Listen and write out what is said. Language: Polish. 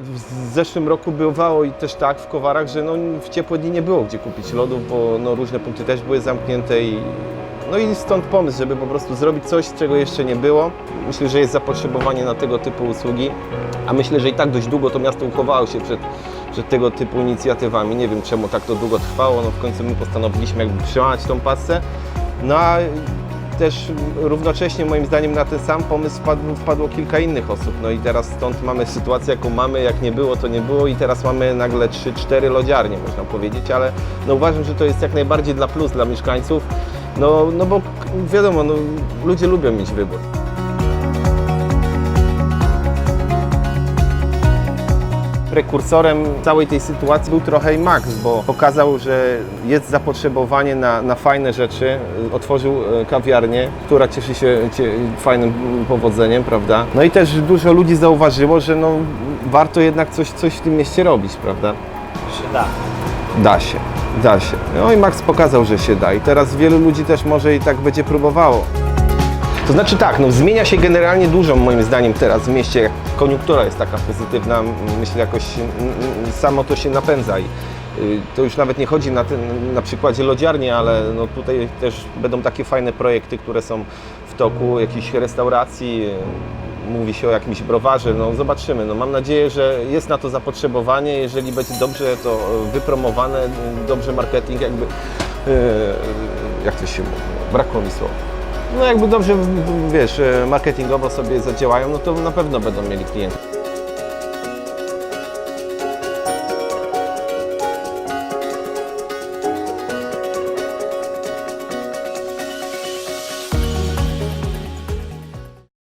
W zeszłym roku bywało i też tak w Kowarach, że no, w ciepłe dni nie było gdzie kupić lodów, bo no, różne punkty też były zamknięte i no i stąd pomysł, żeby po prostu zrobić coś, czego jeszcze nie było. Myślę, że jest zapotrzebowanie na tego typu usługi, a myślę, że i tak dość długo to miasto uchowało się przed, przed tego typu inicjatywami. Nie wiem czemu tak to długo trwało, no w końcu my postanowiliśmy jakby przełamać tą pasę. No a też równocześnie moim zdaniem na ten sam pomysł wpadło, wpadło kilka innych osób. No i teraz stąd mamy sytuację, jaką mamy, jak nie było, to nie było i teraz mamy nagle 3-4 lodziarnie, można powiedzieć, ale no uważam, że to jest jak najbardziej dla plus dla mieszkańców, no, no bo wiadomo, no, ludzie lubią mieć wybór. Prekursorem całej tej sytuacji był trochę i Max, bo pokazał, że jest zapotrzebowanie na, na fajne rzeczy. Otworzył e, kawiarnię, która cieszy się cie, fajnym powodzeniem, prawda? No i też dużo ludzi zauważyło, że no, warto jednak coś, coś w tym mieście robić, prawda? Się da. Da się, da się. No i Max pokazał, że się da i teraz wielu ludzi też może i tak będzie próbowało. To znaczy tak, no zmienia się generalnie dużo moim zdaniem teraz w mieście. Koniunktura jest taka pozytywna, myślę jakoś samo to się napędza i y, to już nawet nie chodzi na, ten, na przykładzie lodziarni, ale no tutaj też będą takie fajne projekty, które są w toku, jakichś restauracji, y, mówi się o jakimś browarze, no zobaczymy. No mam nadzieję, że jest na to zapotrzebowanie, jeżeli będzie dobrze to y, wypromowane, dobrze marketing jakby, jak to się mówi, brakło mi słowa. No jakby dobrze, wiesz, e, marketingowo sobie zadziałają, no to na pewno będą mieli klientów.